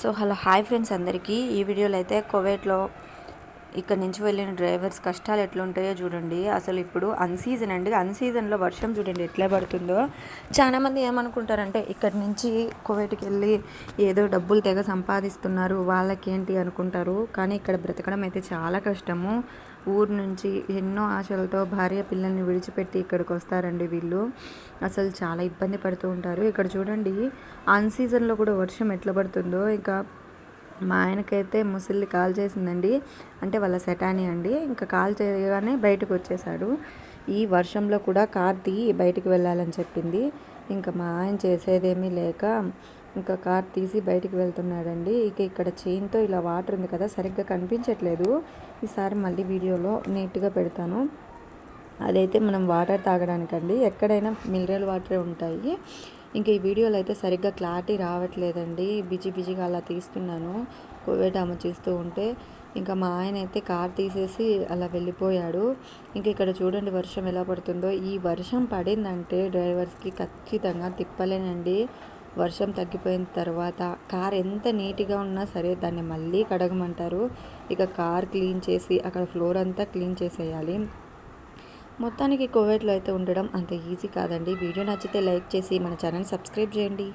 So hello hi friends అందరికీ. ఈ వీడియోలో అయితే కువైట్లో ఇక్కడ నుంచి వెళ్ళిన డ్రైవర్స్ కష్టాలు ఎట్లుంటాయో చూడండి. అసలు ఇప్పుడు అన్సీజన్ అండి. అన్సీజన్లో వర్షం చూడండి ఎట్లా పడుతుందో. చాలామంది ఏమనుకుంటారంటే ఇక్కడ నుంచి కువైట్కి వెళ్ళి ఏదో డబ్బులు తెగ సంపాదిస్తున్నారు వాళ్ళకి ఏంటి అనుకుంటారు. కానీ ఇక్కడ బ్రతకడం అయితే చాలా కష్టము. ఊరు నుంచి ఎన్నో ఆశలతో భార్య పిల్లల్ని విడిచిపెట్టి ఇక్కడికి వస్తారండి వీళ్ళు. అసలు చాలా ఇబ్బంది పడుతూ ఉంటారు. ఇక్కడ చూడండి అన్ సీజన్లో కూడా వర్షం ఎట్లా పడుతుందో. ఇంకా మా ఆయనకైతే ముసలి కాల్ చేసిందండి. అంటే వాళ్ళ సెటాని అండి. ఇంకా కాల్ చేయగానే బయటకు వచ్చేసాడు. ఈ వర్షంలో కూడా కార్ తీయి బయటికి వెళ్ళాలని చెప్పింది. ఇంకా మా ఆయన చేసేదేమీ లేక ఇంకా కార్ తీసి బయటికి వెళ్తున్నాడండి. ఇక ఇక్కడ చైన్తో ఇలా వాటర్ ఉంది కదా సరిగ్గా కనిపించట్లేదు. ఈసారి మళ్ళీ వీడియోలో నీట్గా పెడతాను. అదైతే మనం వాటర్ తాగడానికండి. ఎక్కడైనా మినరల్ వాటరే ఉంటాయి. ఇంకా ఈ వీడియోలో అయితే సరిగ్గా క్లారిటీ రావట్లేదండి. బిజీ బిజీగా అలా తీస్తున్నాను. కోవిడ్ ఆమె చేస్తూ ఉంటే ఇంకా మా ఆయన అయితే కార్ తీసేసి అలా వెళ్ళిపోయాడు. ఇంకా ఇక్కడ చూడండి వర్షం ఎలా పడుతుందో. ఈ వర్షం పడిందంటే డ్రైవర్స్కి ఖచ్చితంగా తిప్పలేనండి. వర్షం తగ్గిపోయిన తర్వాత కార్ ఎంత నీట్గా ఉన్నా సరే దాన్ని మళ్ళీ కడగమంటారు. ఇక కార్ క్లీన్ చేసి అక్కడ ఫ్లోర్ అంతా క్లీన్ చేసేయాలి. మొత్తానికి కోవిడ్లో అయితే ఉండడం అంత ఈజీ కాదండి. వీడియో నచ్చితే లైక్ చేసి మన ఛానల్ సబ్స్క్రైబ్ చేయండి.